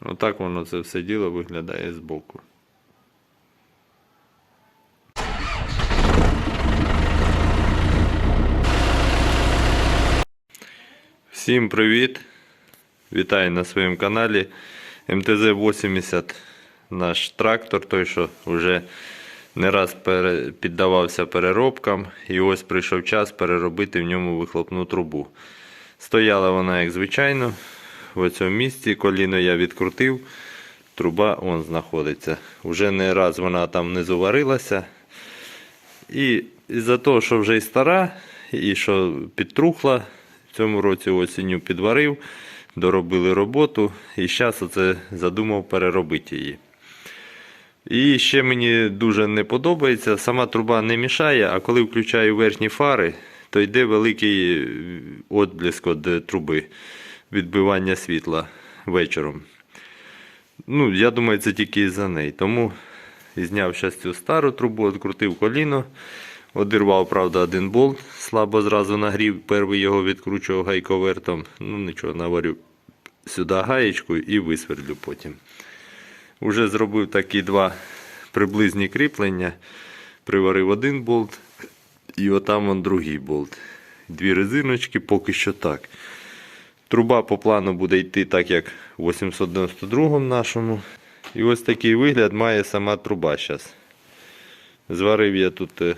Отак воно це все діло виглядає збоку. Всім привіт! Вітаю на своєму каналі. МТЗ-80 наш трактор, той, що вже не раз піддавався переробкам. І ось прийшов час переробити в ньому вихлопну трубу. Стояла вона, як звичайно, в цьому місці. Коліно я відкрутив. Труба он знаходиться. Уже не раз вона там внизу варилася. І із-за того, що вже й стара, і що підтрухла, в цьому році осінню підварив, доробили роботу і зараз оце задумав переробити її. І ще мені дуже не подобається, сама труба не мішає, а коли включаю верхні фари, то йде великий відблиск від труби, відбивання світла вечором. Ну, я думаю, це тільки із-за неї. Тому зняв зараз цю стару трубу, відкрутив коліно, одірвав, правда, один болт, слабо зразу нагрів, перший його відкручував гайковертом. Ну нічого, наварю сюди гаєчку і висвердлю потім. Уже зробив такі два приблизні кріплення. Приварив один болт і отам он другий болт. Дві резиночки поки що так. Труба по плану буде йти так, як в 892 нашому. І ось такий вигляд має сама труба зараз. Зварив я тут, е,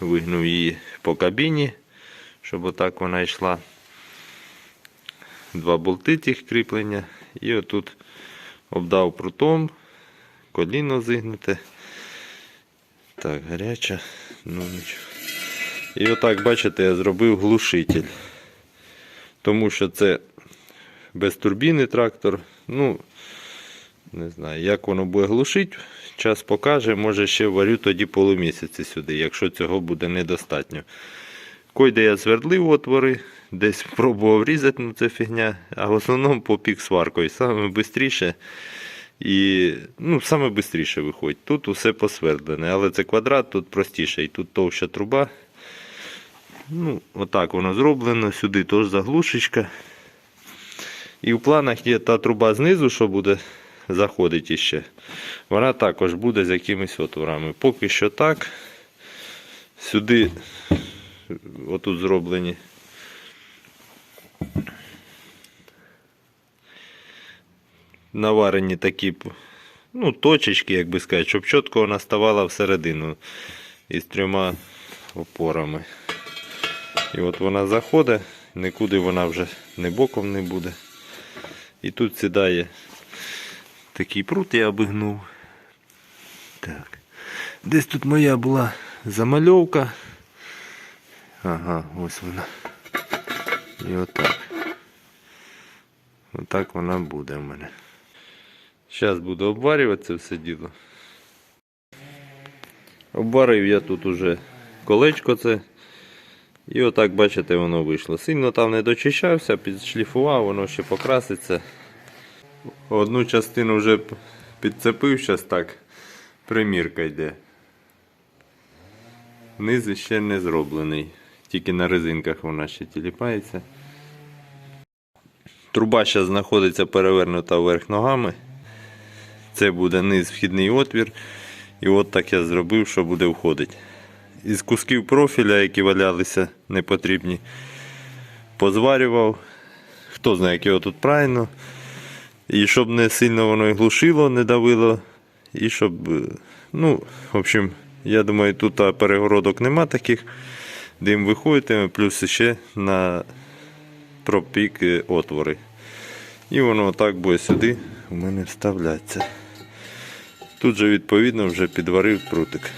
вигнув її по кабіні, щоб отак вона йшла. Два болти цих кріплення. І отут обдав прутом, коліно зігнуте. Так, гаряча, ну нічого. І отак, бачите, я зробив глушитель. Тому що це без турбіни трактор. Ну, не знаю, як воно буде глушити, час покаже, може ще варю тоді полумісяці сюди, якщо цього буде недостатньо. Койде я свердлив отвори, десь пробував різати, ну це фігня, а в основному попік сваркою. Саме швидше і ну, саме швидше виходить. Тут усе посвердлене, але це квадрат, тут простіше і тут товща труба. Ну, отак воно зроблено, сюди теж заглушечка. І в планах є та труба знизу, що буде заходити іще. Вона також буде з якимись отворами. Поки що так. Сюди отут зроблені. Наварені такі ну, точечки, як би сказати, щоб чітко вона ставала всередину із трьома опорами. І от вона заходить, нікуди вона вже не боком не буде. І тут сідає такий прут, я обігнув. Так. Десь тут моя була замальовка. Ага, ось вона. І отак. Отак вона буде в мене. Зараз буду обварювати це все діло. Обварив я тут уже колечко це. І отак, бачите, воно вийшло. Сильно там не дочищався, підшліфував, воно ще покраситься. Одну частину вже підцепив, зараз так. Примірка йде. Низ ще не зроблений. Тільки на резинках вона ще тіліпається. Труба зараз знаходиться перевернута вверх ногами. Це буде низ вхідний отвір. І от так я зробив, що буде входити. Із кусків профіля, які валялися непотрібні, позварював. Хто знає, як його тут правильно. І щоб не сильно воно і глушило, не давило. І щоб, е, ну, в общем, я думаю, тут перегородок нема таких. Дим виходитиме, плюс ще на пропік е, отвори. І воно отак буде сюди у мене вставлятися. Тут же відповідно вже підварив прутик.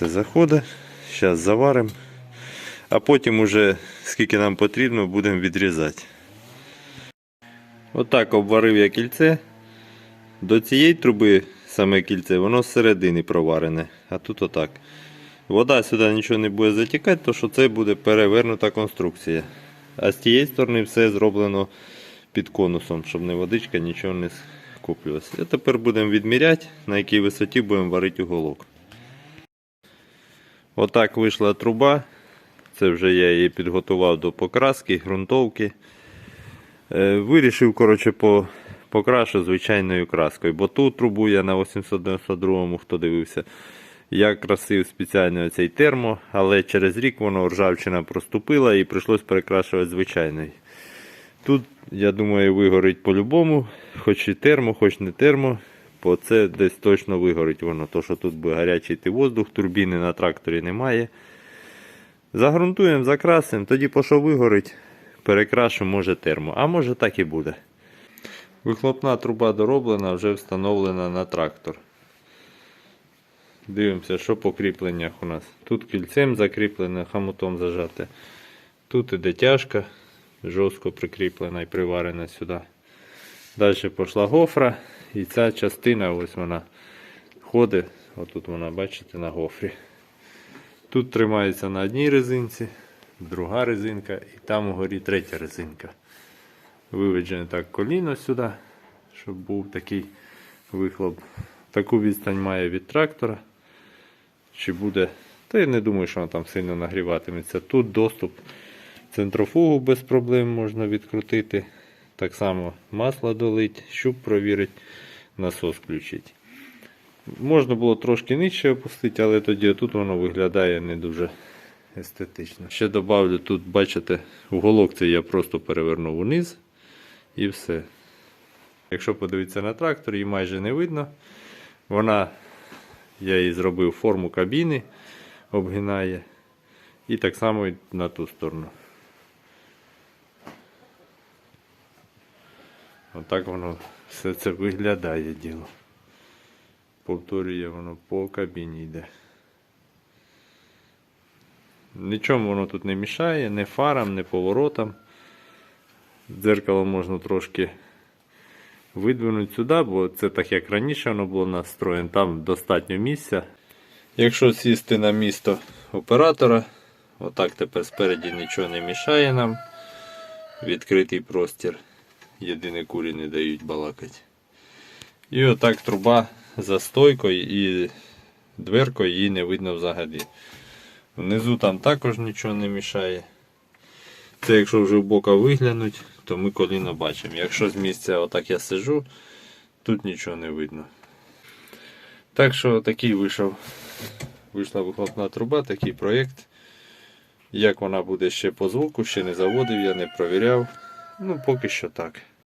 Все заходить. Зараз заваримо. А потім уже скільки нам потрібно, будемо відрізати. Отак обварив я кільце. До цієї труби саме кільце, воно зсередини проварене. А тут отак. Вода сюди нічого не буде затікати, тому що це буде перевернута конструкція. А з тієї сторони все зроблено під конусом, щоб не водичка нічого не скуплювалося. А тепер будемо відміряти, на якій висоті будемо варити уголок. Отак вийшла труба. Це вже я її підготував до покраски, ґрунтовки. Е, Вирішив, коротше, по, покрашу звичайною краскою, бо ту трубу я на 892-му, хто дивився, я красив спеціально цей термо, але через рік воно ржавчина проступила і прийшлось перекрашувати звичайною. Тут, я думаю, вигорить по-любому, хоч і термо, хоч не термо, бо це десь точно вигорить воно. То, що тут буде гарячий йти воздух, турбіни на тракторі немає. Загрунтуємо, закрасимо, тоді по що вигорить, перекрашимо, може термо, а може так і буде. Вихлопна труба дороблена, вже встановлена на трактор. Дивимося, що по кріпленнях у нас. Тут кільцем закріплене, хамутом зажате. Тут іде тяжка, жорстко прикріплена і приварена сюди. Далі пішла гофра. І ця частина, ось вона ходить. Отут вона, бачите, на гофрі. Тут тримається на одній резинці, друга резинка і там угорі третя резинка. Виведжене так коліно сюди, щоб був такий вихлоп. Таку відстань має від трактора. Чи буде. Та я не думаю, що вона там сильно нагріватиметься. Тут доступ центрофугу без проблем можна відкрутити. Так само масло долить, щуп провірить, насос включить. Можна було трошки нижче опустити, але тоді тут воно виглядає не дуже естетично. Ще додавлю тут, бачите, уголок цей я просто перевернув вниз і все. Якщо подивитися на трактор, її майже не видно. Вона, я їй зробив форму кабіни, обгинає. І так само і на ту сторону. Отак воно все це виглядає діло. Повторює воно по кабіні йде. Нічому воно тут не мішає, не фарам, не поворотам. Дзеркало можна трошки видвинути сюди, бо це так як раніше воно було настроєно, там достатньо місця. Якщо сісти на місто оператора, отак тепер спереді нічого не мішає нам. Відкритий простір. Єдине курі не дають балакати. І отак труба за стойкою і дверкою її не видно взагалі. Внизу там також нічого не мішає. Це якщо вже в бока виглянуть, то ми коліно бачимо. Якщо з місця отак я сижу, тут нічого не видно. Так що такий вийшов. Вийшла вихлопна труба, такий проєкт. Як вона буде ще по звуку, ще не заводив, я не провіряв. Ну, поки що так.